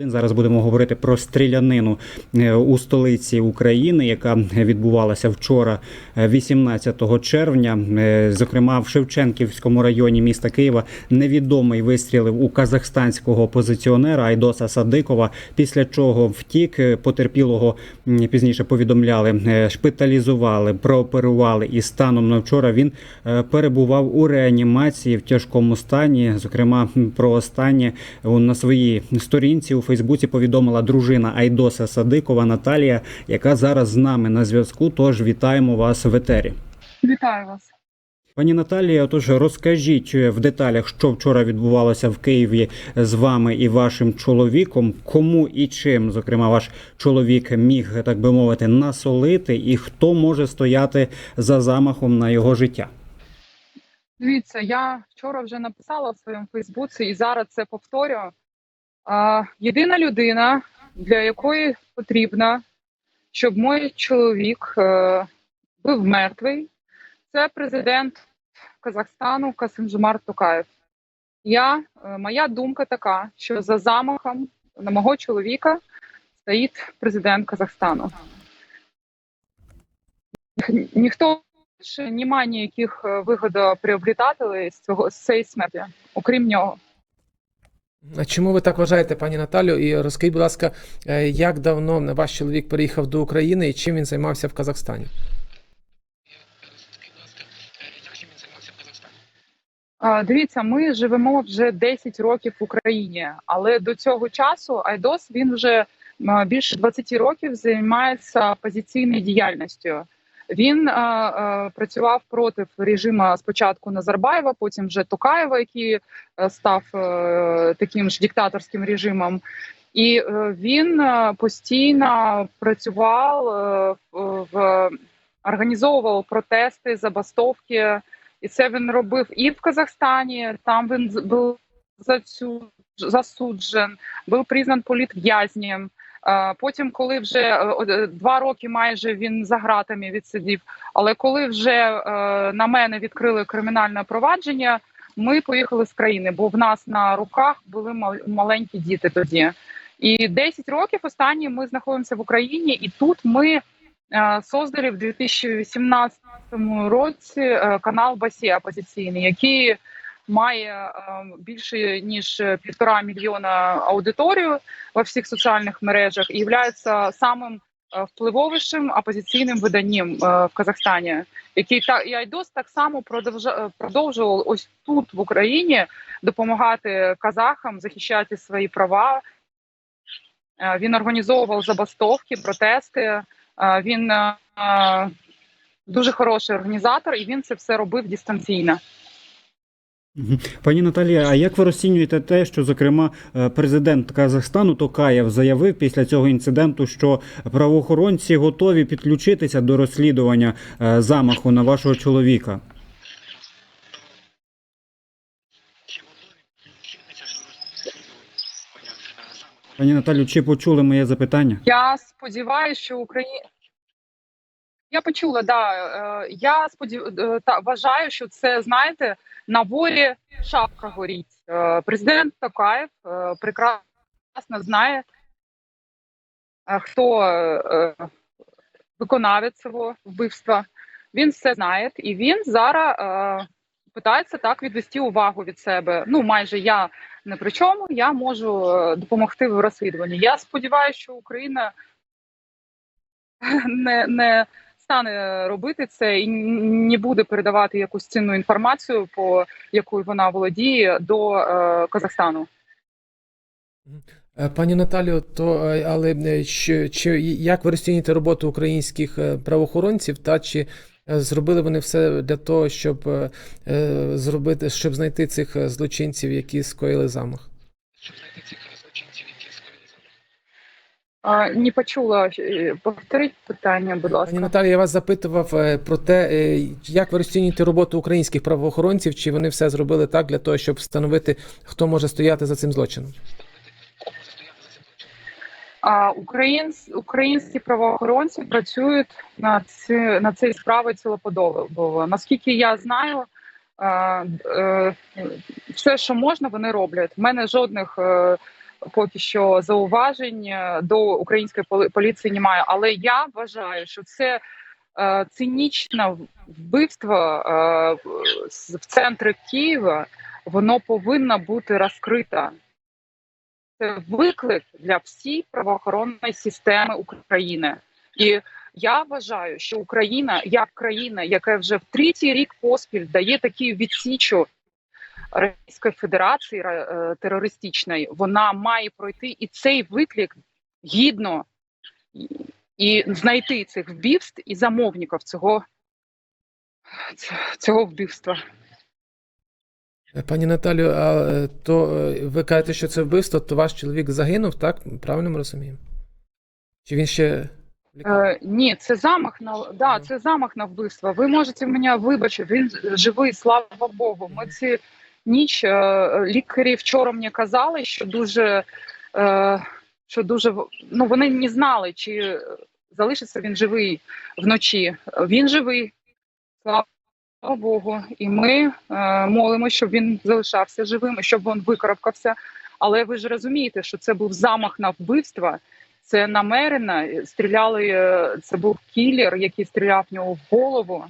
Зараз будемо говорити про стрілянину е, у столиці України, яка відбувалася вчора, е, 18 червня. Е, Зокрема, в Шевченківському районі міста Києва невідомий вистрілив у казахстанського опозиціонера Айдоса Садикова. Після чого втік Е, потерпілого пізніше повідомляли, е, шпиталізували, прооперували. І станом на вчора він е, перебував у реанімації в тяжкому стані. Зокрема, про останнє на своїй сторінці у Фейсбуці повідомила дружина Айдоса Садикова Наталія, яка зараз з нами на зв'язку. Тож вітаємо вас в етері. Вітаю вас. Пані Наталія, отож розкажіть в деталях, що вчора відбувалося в Києві з вами і вашим чоловіком. Кому і чим, зокрема, ваш чоловік міг так би мовити насолити, і хто може стояти за замахом на його життя? Дивіться, я вчора вже написала в своєму Фейсбуці і зараз це повторюю. А, єдина людина, для якої потрібно, щоб мій чоловік е, був мертвий, це президент Казахстану Касимжимар Токаєв. Я, е, моя думка така, що за замахом на мого чоловіка стоїть президент Казахстану. Ніх- Ніхто більше немає ніяких е, вигодоприобретателей з цього з цієї смерті, окрім нього. А чому ви так вважаєте, пані Наталю? І розкажіть, будь ласка, е, як давно ваш чоловік переїхав до України і чим він займався в Казахстані? Дивіться, ми живемо вже 10 років в Україні, але до цього часу Айдос він вже більше 20 років займається опозиційною діяльністю. Він а, а, працював проти режиму спочатку Назарбаєва, потім вже Токаєва, який е, став е, таким ж диктаторським режимом. І е, він е, постійно працював е, в, організовував протести, забастовки. І це він робив і в Казахстані. Там він був засуджен, був признан політв'язнем. Потім, коли вже е, е, два роки майже він за ґратами відсидів. Але коли вже е, на мене відкрили кримінальне провадження, ми поїхали з країни, бо в нас на руках були мал- маленькі діти тоді. І 10 років останні ми знаходимося в Україні, і тут ми создали в 2018 році канал Басі опозиційний, який має е, більше ніж півтора мільйона аудиторію во всіх соціальних мережах і є самим е, впливовішим опозиційним виданням е, в Казахстані, який та і Айдос так само продовжував ось тут в Україні допомагати казахам захищати свої права. Він організовував забастовки, протести. Він дуже хороший організатор, і він це все робив дистанційно. Пані Наталія, а як ви розцінюєте те, що зокрема е, президент Казахстану Токаєв заявив після цього інциденту, що правоохоронці готові підключитися до розслідування е, замаху на вашого чоловіка? Пані Наталю, чи почули моє запитання? Я сподіваюся, що Україна. Я почула, да. Е, Я сподів... е, та, вважаю, що це, знаєте, на волі шапка горіть. Е, Президент Токаєв прекрасно знає, хто виконавець цього вбивства. Він все знає, і він зараз питається так відвести увагу від себе. Ну, майже я не при чому, я можу допомогти в розслідуванні. Я сподіваюся, що Україна не, не стане робити це і не буде передавати якусь цінну інформацію, по якою вона володіє до е, Казахстану. Е, Пані Наталю, то е, але е, чи, чи як ви розцінюєте роботу українських правоохоронців, та чи зробили вони все для того, щоб зробити, щоб знайти цих злочинців, які скоїли замах? Е, не почула е, повторіть питання, будь ласка. Пані Наталі, я вас запитував е, про те, е, як ви розцінюєте роботу українських правоохоронців, чи вони все зробили так для того, щоб встановити, хто може стояти за цим злочином? А українсь, українські правоохоронці працюють над ці над цією справою цілоподобово. Наскільки я знаю, е, все, що можна, вони роблять. У мене жодних поки що зауважень е, до української поліції немає. Але я вважаю, що це е, цинічне вбивство е, в- центрі Києва. Воно повинно бути розкрите. Це виклик для всієї правоохоронної системи України. І я вважаю, що Україна, як країна, яка вже в третій рік поспіль дає такі відсічу Російської Федерації е, терористичної, вона має пройти і цей виклик гідно і- знайти цих вбивств і замовників цього, цього вбивства. Пані Наталю, а е, то е, ви кажете, що це вбивство, то ваш чоловік загинув, так? Правильно ми розуміємо? Чи він ще. Е, ні, це замах на да, це замах на вбивство. Ви можете мене вибачити, він живий, слава Богу. Ми ці ніч е, лікарі вчора мені казали, що дуже, е, що дуже ну вони не знали, чи залишиться він живий вночі. Він живий, слава Богу. І ми е, молимо, щоб він залишався живим, щоб він викарабкався. Але ви ж розумієте, що це був замах на вбивство. Це намерено. Стріляли. Це був кілер, який стріляв в нього в голову.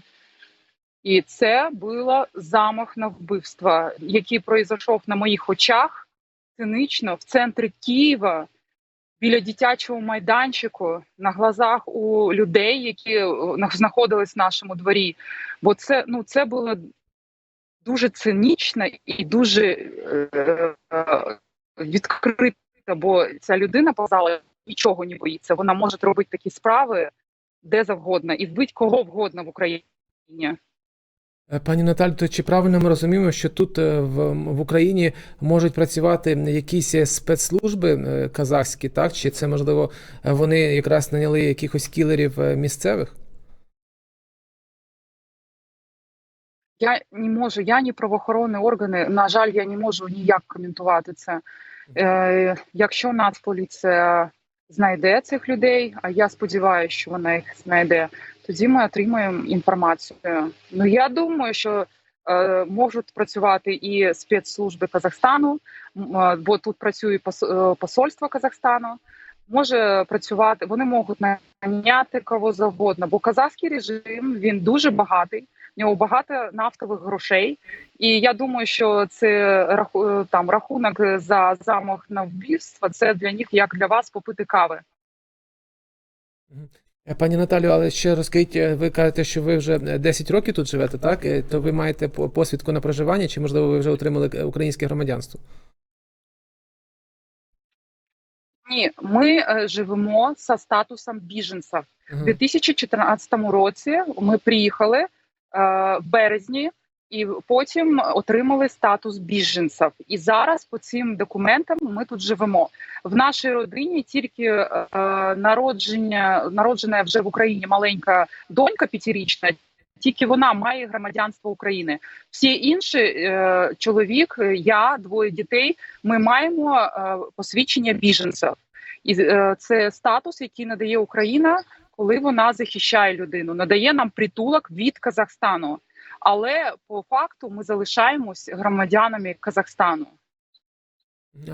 І це було замах на вбивство, який пройшов на моїх очах цинично в центрі Києва, біля дитячого майданчику, на глазах у людей, які е, на- знаходились в нашому дворі. Бо це, ну, це було дуже цинічно і дуже е, е, відкрито, бо ця людина показала, нічого не боїться. Вона може робити такі справи де завгодно і вбити кого вгодно в Україні. Е, Пані Наталю, то чи правильно ми розуміємо, що тут е, в, в Україні можуть працювати якісь е, спецслужби казахські, так? Чи це можливо вони якраз наняли якихось кілерів місцевих? Я не можу, я не правоохоронні органи. На жаль, я не можу ніяк коментувати це. Е, якщо Нацполіція знайде цих людей, а я сподіваюся, що вона їх знайде, тоді ми отримаємо інформацію. Ну я думаю, що е, можуть працювати і спецслужби Казахстану, е, бо тут працює е, посольство Казахстану. Може працювати, вони можуть наняти кого завгодно, бо казахський режим він дуже багатий. В нього багато нафтових грошей, і я думаю, що це там рахунок за замах на вбивство. Це для них як для вас попити кави. Е, Пані Наталю, але ще розкажіть, е, ви кажете, що ви вже е, 10 років тут живете, так? Е, То ви маєте по- посвідку на проживання, чи можливо ви вже отримали е, українське громадянство? Ні, ми е, живемо за статусом біженців. У 2014 році ми приїхали е, в березні. І потім отримали статус біженців. І зараз по цим документам ми тут живемо. В нашій родині тільки е, народження народжена вже в Україні маленька донька п'ятирічна. Тільки вона має громадянство України. Всі інші е, чоловік, я, двоє дітей. Ми маємо е, посвідчення біженців, і е, це статус, який надає Україна, коли вона захищає людину, надає нам притулок від Казахстану. Але по факту ми залишаємось громадянами Казахстану.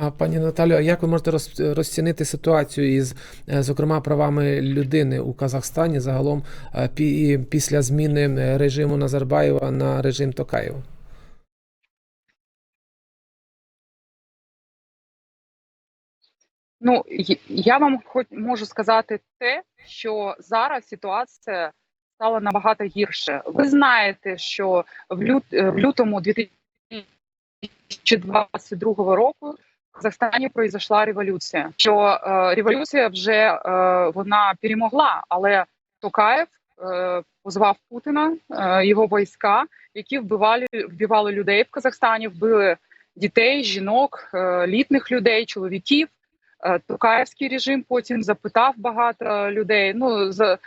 А пані Наталю, а як ви можете роз- розцінити ситуацію із, е, зокрема, правами людини у Казахстані загалом е, пі- після зміни е, режиму Назарбаєва на режим Токаєва? Ну я вам хоч можу сказати те, що зараз ситуація стала набагато гірше. Ви знаєте, що в, лют, е, в лютому 2022 року в Казахстані пройшла революція. Що е, революція вже е, вона перемогла, але Токаєв е, позвав Путіна, е, його війська, які вбивали вбивали людей в Казахстані, вбили дітей, жінок, е, літніх людей, чоловіків. Е, Токаєвський режим потім запитав багато людей. Ну за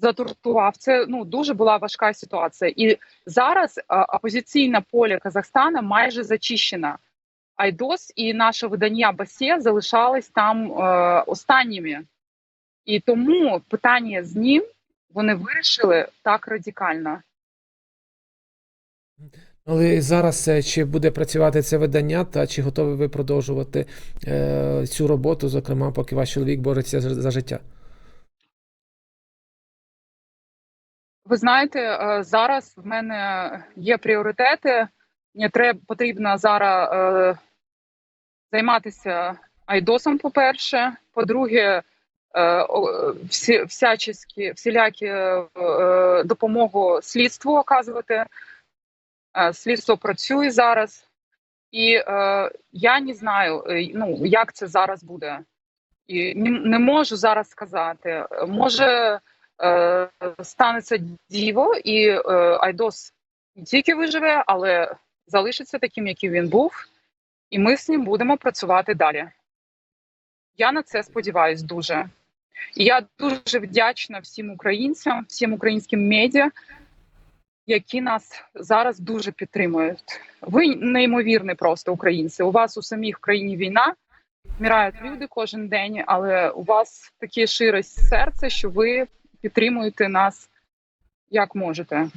затортував. Це ну дуже була важка ситуація. І зараз опозиційне поле Казахстана майже зачищено. Айдос і наше видання Басє залишались там е, останніми. І тому питання з ним вони вирішили так радикально. Але зараз е, чи буде працювати це видання, та чи готові ви продовжувати е, цю роботу, зокрема, поки ваш чоловік бореться за життя? Ви знаєте, е, зараз в мене є пріоритети. Мені треба потрібно зараз е, займатися айдосом. По-перше, по-друге, е, всі всячески всілякі е, допомогу слідству оказувати. Слідство працює зараз, і я не знаю, ну як це зараз буде. І не можу зараз сказати. Може е, станеться діво, і е, Айдос не тільки виживе, але залишиться таким, яким він був, і ми з ним будемо працювати далі. Я на це сподіваюся дуже. І я дуже вдячна всім українцям, всім українським медіа, які нас зараз дуже підтримують. Ви неймовірні просто українці. У вас у самих в країні війна, вмирають люди кожен день, але у вас таке шире серце, що ви підтримуєте нас як можете.